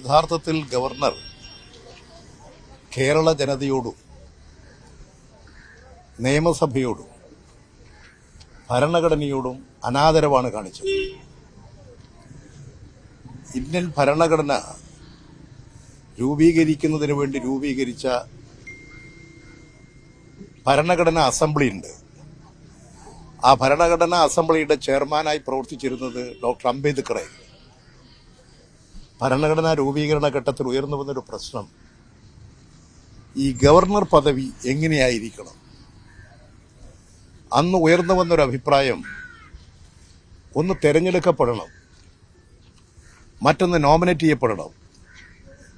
യഥാർത്ഥത്തിൽ ഗവർണർ കേരള ജനതയോടും നിയമസഭയോടും ഭരണഘടനയോടും അനാദരവാണ് കാണിച്ചത്. ഇന്ത്യൻ ഭരണഘടന രൂപീകരിക്കുന്നതിന് വേണ്ടി രൂപീകരിച്ച ഭരണഘടനാ അസംബ്ലി ഉണ്ട് ആ ഭരണഘടനാ അസംബ്ലിയുടെ ചെയർമാനായി പ്രവർത്തിച്ചിരുന്നത് ഡോക്ടർ അംബേദ്കറെ. ഭരണഘടനാ രൂപീകരണ ഘട്ടത്തിൽ ഉയർന്നു വന്നൊരു പ്രശ്നം. ഈ ഗവർണർ പദവി എങ്ങനെയായിരിക്കണം? അന്ന് ഉയർന്നു വന്നൊരു അഭിപ്രായം ഒന്ന് തിരഞ്ഞെടുക്കപ്പെടണം. മറ്റൊന്ന് നോമിനേറ്റ് ചെയ്യപ്പെടണം.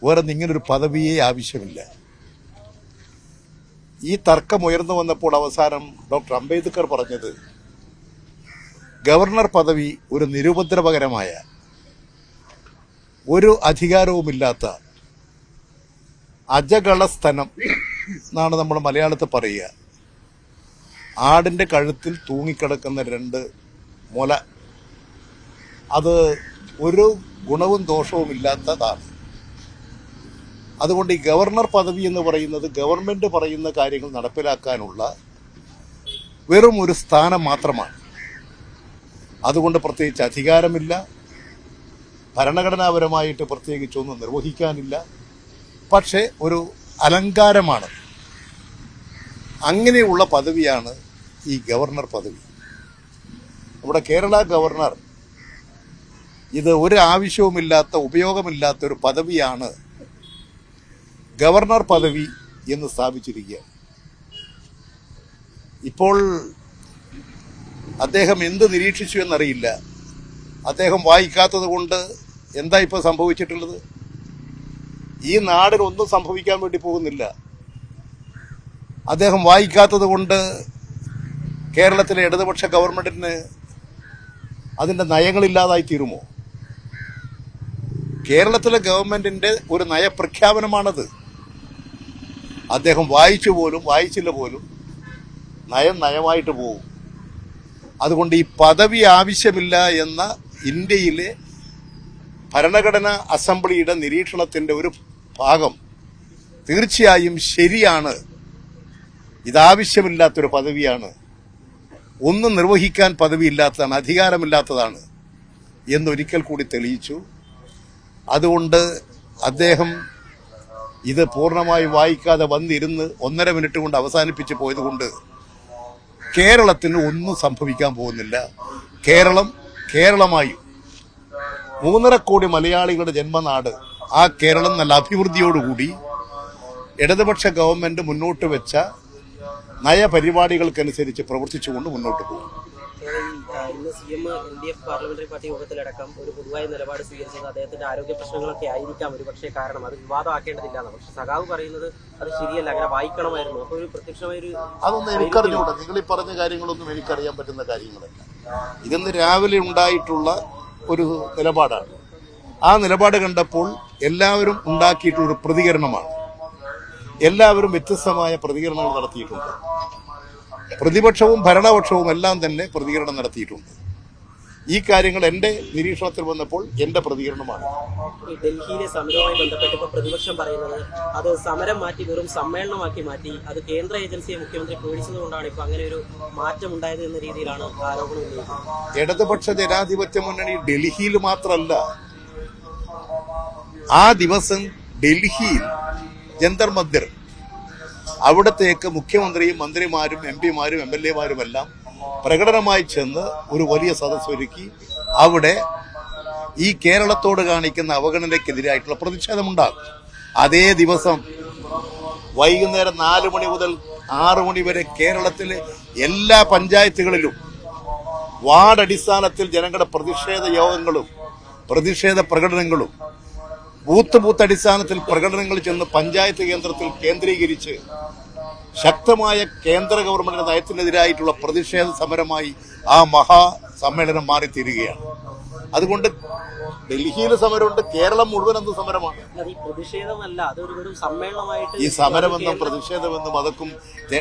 വേറെ ഇങ്ങനൊരു പദവിയെ ആവശ്യമില്ല. ഈ തർക്കം ഉയർന്നു വന്നപ്പോൾ അവസാനം ഡോക്ടർ അംബേദ്കർ പറഞ്ഞത് ഗവർണർ പദവി ഒരു നിരുപദ്രവകരമായ ഒരു അധികാരവുമില്ലാത്ത അജകളസ്ഥനം എന്നാണ് നമ്മൾ മലയാളത്തിൽ പറയുക. ആടിന്റെ കഴുത്തിൽ തൂങ്ങിക്കിടക്കുന്ന രണ്ട് മുല. അത് ഒരു ഗുണവും ദോഷവും ഇല്ലാത്തതാണ്. അതുകൊണ്ട് ഈ ഗവർണർ പദവി എന്ന് പറയുന്നത് ഗവൺമെന്റ് പറയുന്ന കാര്യങ്ങൾ നടപ്പിലാക്കാനുള്ള വെറും ഒരു സ്ഥാനം മാത്രമാണ്. അതുകൊണ്ട് പ്രത്യേകിച്ച് അധികാരമില്ല. ഭരണഘടനാപരമായിട്ട് പ്രത്യേകിച്ചൊന്നും നിർവഹിക്കാനില്ല. പക്ഷേ ഒരു അലങ്കാരമാണ്. അങ്ങനെയുള്ള പദവിയാണ് ഈ ഗവർണർ പദവി. നമ്മുടെ കേരള ഗവർണർ ഇത് ഒരു ആവശ്യവുമില്ലാത്ത ഉപയോഗമില്ലാത്ത ഒരു പദവിയാണ് ഗവർണർ പദവി എന്ന് സ്ഥാപിച്ചിരിക്കുക. ഇപ്പോൾ അദ്ദേഹം എന്ത് നിരീക്ഷിച്ചു എന്നറിയില്ല. അദ്ദേഹം വായിക്കാത്തത് കൊണ്ട് എന്താ ഇപ്പോൾ സംഭവിച്ചിട്ടുള്ളത്? ഈ നാടിന് ഒന്നും സംഭവിക്കാൻ വേണ്ടി പോകുന്നില്ല. അദ്ദേഹം വായിക്കാത്തത് കൊണ്ട് കേരളത്തിലെ ഇടതുപക്ഷ ഗവൺമെന്റിന് അതിന്റെ നയങ്ങളില്ലാതായി തീരുമോ? കേരളത്തിലെ ഗവൺമെന്റിന്റെ ഒരു നയപ്രഖ്യാപനമാണത്. അദ്ദേഹം വായിച്ചു പോലും വായിച്ചില്ല പോലും നയം നയമായിട്ട് പോകും. അതുകൊണ്ട് ഈ പദവി ആവശ്യമില്ല എന്ന ഇന്ത്യയിലെ ഭരണഘടനാ അസംബ്ലിയുടെ നിരീക്ഷണത്തിന്റെ ഒരു ഭാഗം തീർച്ചയായും ശരിയാണ്. ഇതാവശ്യമില്ലാത്തൊരു പദവിയാണ്. ഒന്നും നിർവഹിക്കാൻ പദവിയില്ലാത്തതാണ് അധികാരമില്ലാത്തതാണ് എന്നൊരിക്കൽ കൂടി തെളിയിച്ചു. അതുകൊണ്ട് അദ്ദേഹം ഇത് പൂർണമായി വായിക്കാതെ വന്നിരുന്ന് ഒന്നര മിനിറ്റ് കൊണ്ട് അവസാനിപ്പിച്ച് പോയതുകൊണ്ട് കേരളത്തിന് ഒന്നും സംഭവിക്കാൻ പോകുന്നില്ല. കേരളം കേരളമായി മൂന്നര കോടി മലയാളികളുടെ ജന്മനാട് ആ കേരളം നല്ല അഭിവൃദ്ധിയോടുകൂടി ഇടതുപക്ഷ ഗവൺമെന്റ് മുന്നോട്ട് വെച്ച നയപരിപാടികൾക്കനുസരിച്ച് പ്രവർത്തിച്ചുകൊണ്ട് മുന്നോട്ട് പോകും ഇന്ന് C M L D F parliamentary party യോഗത്തിലടക്കം ഒരു പൊതുവായ നിലപാട് സ്വീകരിച്ചത് അദ്ദേഹത്തിന്റെ ആരോഗ്യ പ്രശ്നങ്ങളൊക്കെ ആയിരിക്കാം ഒരു പക്ഷേ കാരണം. അത് വിവാദമാക്കേണ്ടതില്ല എന്ന് പക്ഷെ സഖാവ് പറയുന്നത് അത് ശരിയല്ല അങ്ങനെ വായിക്കണമായിരുന്നു. അപ്പൊ ഒരു പ്രത്യക്ഷമായ ഒരു അതൊന്നും എനിക്കറിഞ്ഞൂടാ നിങ്ങൾ ഈ പറഞ്ഞ കാര്യങ്ങളൊന്നും എനിക്കറിയാൻ പറ്റുന്ന കാര്യങ്ങളല്ല. ഇതെന്ന് രാവിലെ ഉണ്ടായിട്ടുള്ള ഒരു നിലപാടാണ്. ആ നിലപാട് കണ്ടപ്പോൾ എല്ലാവരും ഉണ്ടാക്കിയിട്ടുള്ള ഒരു പ്രതികരണമാണ്. എല്ലാവരും വ്യത്യസ്തമായ പ്രതികരണങ്ങൾ നടത്തിയിട്ടുണ്ട്. പ്രതിപക്ഷവും ഭരണപക്ഷവും എല്ലാം തന്നെ പ്രതികരണം നടത്തിയിട്ടുണ്ട്. ഈ കാര്യങ്ങൾ എന്റെ നിരീക്ഷണത്തിൽ വന്നപ്പോൾ എന്റെ പ്രതികരണമാണ്. ഈ ഡൽഹിയിലെ സമരവുമായി ബന്ധപ്പെട്ട് ഇപ്പൊ പ്രതിപക്ഷം പറയുന്നത് അത് സമരം മാറ്റി വെറും സമ്മേളനമാക്കി മാറ്റി അത് കേന്ദ്ര ഏജൻസിയെ മുഖ്യമന്ത്രി പേടിച്ചതുകൊണ്ടാണ് ഇപ്പൊ അങ്ങനെ ഒരു മാറ്റം ഉണ്ടായത് എന്ന രീതിയിലാണ് ആരോപണം ഉന്നയിക്കുന്നത്. ഇടതുപക്ഷ ജനാധിപത്യ മുന്നണി ഡൽഹിയിൽ മാത്രമല്ല ആ ദിവസം ഡൽഹിയിൽ ജന്തർ മന്ദിർ അവിടത്തേക്ക് മുഖ്യമന്ത്രിയും മന്ത്രിമാരും എം പിമാരും എം എൽ എമാരും എല്ലാം പ്രകടനമായി ചെന്ന് ഒരു വലിയ സദസ് ഒരുക്കി. അവിടെ ഈ കേരളത്തോട് കാണിക്കുന്ന അവഗണനയ്ക്കെതിരായിട്ടുള്ള പ്രതിഷേധമുണ്ടാകും. അതേ ദിവസം വൈകുന്നേരം നാല് മണി മുതൽ ആറ് മണി വരെ കേരളത്തിലെ എല്ലാ പഞ്ചായത്തുകളിലും വാർഡ് അടിസ്ഥാനത്തിൽ ജനങ്ങളുടെ പ്രതിഷേധ യോഗങ്ങളും പ്രതിഷേധ പ്രകടനങ്ങളും ബൂത്ത് ബൂത്ത് അടിസ്ഥാനത്തിൽ പ്രകടനങ്ങൾ ചെന്ന് പഞ്ചായത്ത് കേന്ദ്രത്തിൽ കേന്ദ്രീകരിച്ച് ശക്തമായ കേന്ദ്ര ഗവൺമെന്റിന്റെ നയത്തിനെതിരായിട്ടുള്ള പ്രതിഷേധ സമരമായി ആ മഹാ സമ്മേളനം മാറിത്തീരുകയാണ്. അതുകൊണ്ട് ഡൽഹിയിലെ സമരമുണ്ട് കേരളം മുഴുവൻ എന്ത് സമരമാണ്. ഈ സമരമെന്നും പ്രതിഷേധമെന്നും അതൊക്കും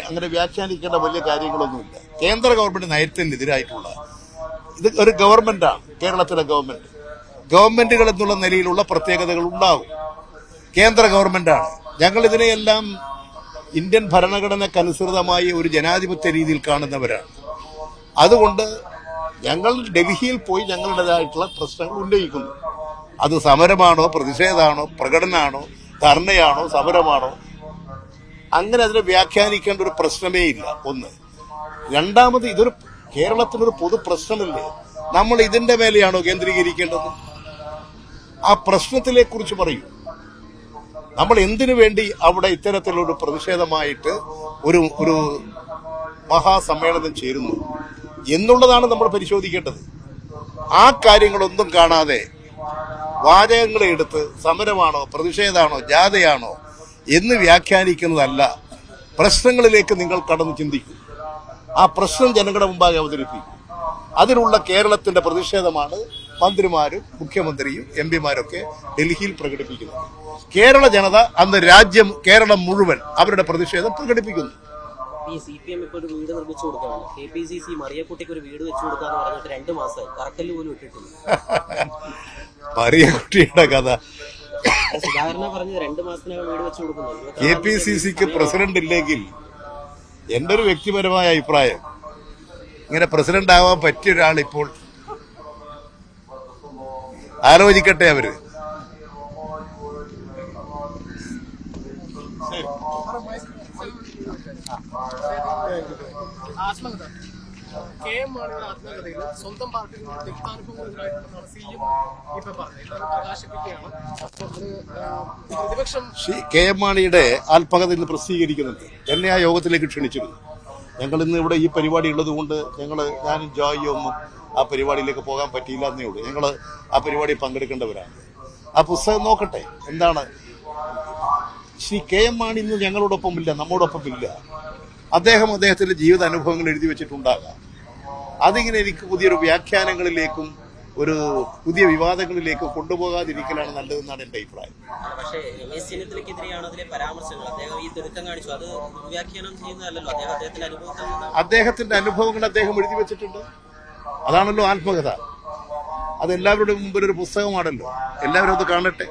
അങ്ങനെ വ്യാഖ്യാനിക്കേണ്ട വലിയ കാര്യങ്ങളൊന്നുമില്ല. കേന്ദ്ര ഗവൺമെന്റ് നയത്തിനെതിരായിട്ടുള്ള ഇത് ഒരു ഗവൺമെന്റാണ് കേരളത്തിലെ ഗവൺമെന്റ്. ഗവൺമെന്റുകൾ എന്നുള്ള നിലയിലുള്ള പ്രത്യേകതകൾ ഉണ്ടാവും. കേന്ദ്ര ഗവൺമെന്റാണ്. ഞങ്ങൾ ഇതിനെയെല്ലാം ഇന്ത്യൻ ഭരണഘടനക്കനുസൃതമായി ഒരു ജനാധിപത്യ രീതിയിൽ കാണുന്നവരാണ്. അതുകൊണ്ട് ഞങ്ങൾ ഡൽഹിയിൽ പോയി ഞങ്ങളുടേതായിട്ടുള്ള പ്രശ്നങ്ങൾ ഉന്നയിക്കുന്നു. അത് സമരമാണോ പ്രതിഷേധമാണോ പ്രകടനമാണോ ധർണയാണോ സമരമാണോ? അങ്ങനെ അതിനെ വ്യാഖ്യാനിക്കേണ്ട ഒരു പ്രശ്നമേ ഇല്ല. ഒന്ന്. രണ്ടാമത് ഇതൊരു കേരളത്തിനൊരു പൊതു പ്രശ്നമല്ലേ നമ്മൾ ഇതിന്റെ മേലെയാണോ കേന്ദ്രീകരിക്കേണ്ടത്? ആ പ്രശ്നത്തിലെ കുറിച്ച് പറയൂ. നമ്മൾ എന്തിനു വേണ്ടി അവിടെ ഇത്തരത്തിലൊരു പ്രതിഷേധമായിട്ട് ഒരു ഒരു മഹാസമ്മേളനം ചേരുന്നു എന്നുള്ളതാണ് നമ്മൾ പരിശോധിക്കേണ്ടത്. ആ കാര്യങ്ങളൊന്നും കാണാതെ വാചകങ്ങളെ എടുത്ത് സമരമാണോ പ്രതിഷേധമാണോ ജാഥയാണോ എന്ന് വ്യാഖ്യാനിക്കുന്നതല്ല. പ്രശ്നങ്ങളിലേക്ക് നിങ്ങൾ കടന്നു ചിന്തിക്കും. ആ പ്രശ്നം ജനങ്ങളുടെ മുമ്പാകെ അവതരിപ്പിക്കും. അതിനുള്ള കേരളത്തിന്റെ പ്രതിഷേധമാണ് മന്ത്രിമാരും മുഖ്യമന്ത്രിയും എം പിമാരൊക്കെ ഡൽഹിയിൽ പ്രകടിപ്പിക്കുന്നത് കേരള ജനത അന്ന് രാജ്യം കേരളം മുഴുവൻ അവരുടെ പ്രതിഷേധം പ്രകടിപ്പിക്കുന്നു. ഈ സി പി എം ഒരു വീട് നിർമ്മിച്ചു കൊടുക്കുകയാണ്. കെ പി സി സി മറിയക്കുട്ടിക്ക് ഒരു വീട് വെച്ചു കൊടുക്കാന്ന് പറഞ്ഞിട്ട് രണ്ട് മാസമായി തറക്കല്ല് പോലും ഇട്ടിട്ടില്ല. മറിയക്കുട്ടിയുടെ കഥ. സുധാകരനെ രണ്ട് മാസത്തിനകം വീട് വെച്ചു കൊടുക്കുന്നു. കെ പി സി സിക്ക് പ്രസിഡന്റ് ഇല്ലെങ്കിൽ എന്റെ ഒരു വ്യക്തിപരമായ അഭിപ്രായം ഇങ്ങനെ പ്രസിഡന്റ് ആവാൻ പറ്റിയ ഒരാൾ ഇപ്പോൾ ആലോചിക്കട്ടെ അവർ കെ എം മാണിയുടെ ആത്മകഥയിൽ സി കെ എം മാണിയുടെ ആത്മകഥ ഇന്ന് പ്രസിദ്ധീകരിക്കുന്നുണ്ട് എന്നെ ആ യോഗത്തിലേക്ക് ക്ഷണിച്ചിരുന്നു ഞങ്ങൾ ഇന്ന് ഇവിടെ ഈ പരിപാടി ഉള്ളത് കൊണ്ട് ഞങ്ങൾ ഞാനും ജോയിയും ആ പരിപാടിയിലേക്ക് പോകാൻ പറ്റിയില്ല എന്നേ ഉള്ളൂ. ഞങ്ങൾ ആ പരിപാടി പങ്കെടുക്കേണ്ടവരാണ്. ആ പുസ്തകം നോക്കട്ടെ. എന്താണ്? ശ്രീ കെ എം മാണി ഇന്ന് ഞങ്ങളോടൊപ്പം ഇല്ല നമ്മോടൊപ്പം ഇല്ല അദ്ദേഹം അദ്ദേഹത്തിന്റെ ജീവിത അനുഭവങ്ങൾ എഴുതി വെച്ചിട്ടുണ്ടാകാം. അതിങ്ങനെ എനിക്ക് പുതിയൊരു വ്യാഖ്യാനങ്ങളിലേക്കും ഒരു പുതിയ വിവാദങ്ങളിലേക്ക് കൊണ്ടുപോകാതിരിക്കലാണ് നല്ലതെന്നാണ് എന്റെ അഭിപ്രായം. അല്ല, പക്ഷേ രമേശ് ചെന്നിത്തലയ്ക്കെതിരെയാണ് അതിലെ പരാമർശങ്ങൾ? അദ്ദേഹം ഈ കാണിച്ചു. അത് ദുർവ്യാഖ്യാനം അദ്ദേഹം അദ്ദേഹത്തിന്റെ അനുഭവത്തിൽ അദ്ദേഹത്തിന്റെ അനുഭവങ്ങൾ അദ്ദേഹം എഴുതി വെച്ചിട്ടുണ്ട്. അതാണല്ലോ ആത്മകഥ. അതെല്ലാവരുടെ മുമ്പിൽ ഒരു പുസ്തകമാണല്ലോ. എല്ലാവരും അത് കാണട്ടെ.